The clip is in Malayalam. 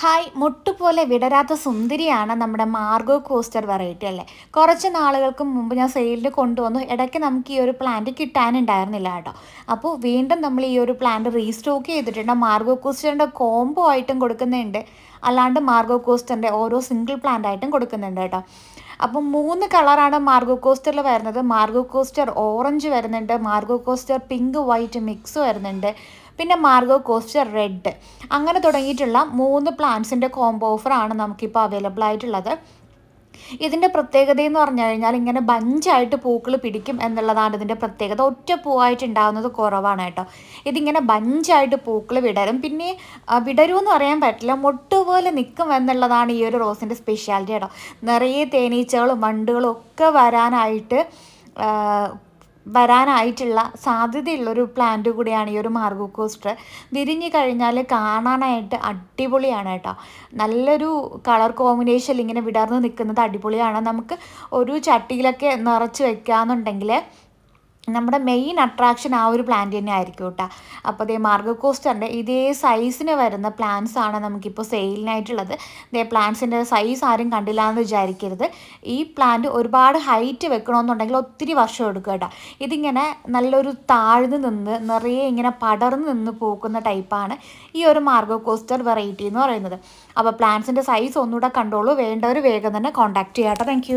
ഹായ് മുട്ടുപോലെ വിടരാത്ത സുന്ദരിയാണ് നമ്മുടെ മാർഗോ കോസ്റ്റർ വെറൈറ്റി അല്ലേ? കുറച്ച് നാളുകൾക്ക് മുമ്പ് ഞാൻ സെയിലിൽ കൊണ്ടുവന്നു. ഇടയ്ക്ക് നമുക്ക് ഈ ഒരു പ്ലാന്റ് കിട്ടാനുണ്ടായിരുന്നില്ല കേട്ടോ. അപ്പോൾ വീണ്ടും നമ്മൾ ഈ ഒരു പ്ലാന്റ് റീസ്റ്റോക്ക് ചെയ്തിട്ടുണ്ട്. മാർഗോ കോസ്റ്ററിന്റെ കോംബോ ആയിട്ടും കൊടുക്കുന്നുണ്ട്. അല്ലാണ്ട് മാർഗോ കോസ്റ്ററിന്റെ ഓരോ സിംഗിൾ പ്ലാന്റ് ആയിട്ടും കൊടുക്കുന്നുണ്ട് കേട്ടോ. അപ്പം മൂന്ന് കളറാണ് മാർഗോ കോസ്റ്ററിൽ വരുന്നത്. മാർഗോ കോസ്റ്റർ ഓറഞ്ച് വരുന്നുണ്ട്. Margo coaster pink white mix വരുന്നുണ്ട്. പിന്നെ മാർഗോ കോസ്റ്റ് റെഡ് അങ്ങനെ തുടങ്ങിയിട്ടുള്ള മൂന്ന് പ്ലാന്റ്സിന്റെ കോംബോ ഓഫറാണ് നമുക്കിപ്പോൾ അവൈലബിൾ ആയിട്ടുള്ളത്. ഇതിന്റെ പ്രത്യേകത എന്ന് പറഞ്ഞു കഴിഞ്ഞാൽ ഇങ്ങനെ ബഞ്ചായിട്ട് പൂക്കൾ പിടിക്കും എന്നുള്ളതാണ് ഇതിന്റെ പ്രത്യേകത. ഒറ്റ പൂവായിട്ട് ഉണ്ടാകുന്നത് കുറവാണ് കേട്ടോ. ഇതിങ്ങനെ ബഞ്ചായിട്ട് പൂക്കൾ വിടരും. പിന്നെ വിടരും എന്ന് പറയാൻ പറ്റില്ല. മൊട്ടുപോലെ നിൽക്കും എന്നുള്ളതാണ് ഈ ഒരു റോസിന്റെ സ്പെഷ്യാലിറ്റി കേട്ടോ. നിറയെ തേനീച്ചകളും വണ്ടുകളും ഒക്കെ വരാനായിട്ട് വരാനായിട്ടുള്ള സാധ്യതയുള്ളൊരു പ്ലാന്റ് കൂടിയാണ് ഈ ഒരു മാർഗോ കോസ്റ്റർ. വിരിഞ്ഞു കഴിഞ്ഞാൽ കാണാനായിട്ട് അടിപൊളിയാണ് കേട്ടോ. നല്ലൊരു കളർ കോമ്പിനേഷൻ ഇങ്ങനെ വിടർന്ന് നിൽക്കുന്നത് അടിപൊളിയാണ്. നമുക്ക് ഒരു ചട്ടിയിലൊക്കെ നിറച്ച് വെക്കാന്നുണ്ടെങ്കിൽ നമ്മുടെ മെയിൻ അട്രാക്ഷൻ ആ ഒരു പ്ലാന്റ് തന്നെ ആയിരിക്കും കേട്ടോ അപ്പോൾ അതേ മാർഗ കോസ്റ്ററിന്റെ ഇതേ സൈസിന് വരുന്ന പ്ലാന്റ്സ് ആണ് നമുക്കിപ്പോൾ സെയിലിനായിട്ടുള്ളത് ഇതേ പ്ലാന്റ്സിന്റെ സൈസ് ആരും കണ്ടില്ല എന്ന് വിചാരിക്കരുത്. ഈ പ്ലാന്റ് ഒരുപാട് ഹൈറ്റ് വെക്കണമെന്നുണ്ടെങ്കിൽ ഒത്തിരി വർഷം എടുക്കും കേട്ടോ. ഇതിങ്ങനെ നല്ലൊരു താഴ്ന്നു നിന്ന് നിറയെ ഇങ്ങനെ പടർന്നു നിന്ന് പൂക്കുന്ന ടൈപ്പാണ് ഈ ഒരു മാർഗോ കോസ്റ്റർ വെറൈറ്റി എന്ന് പറയുന്നത്. അപ്പോൾ പ്ലാന്റ്സിന്റെ സൈസ് ഒന്നുകൂടെ കണ്ടോളൂ. വേണ്ടവർ വേഗം തന്നെ കോൺടാക്ട് ചെയ്യാട്ടോ. താങ്ക്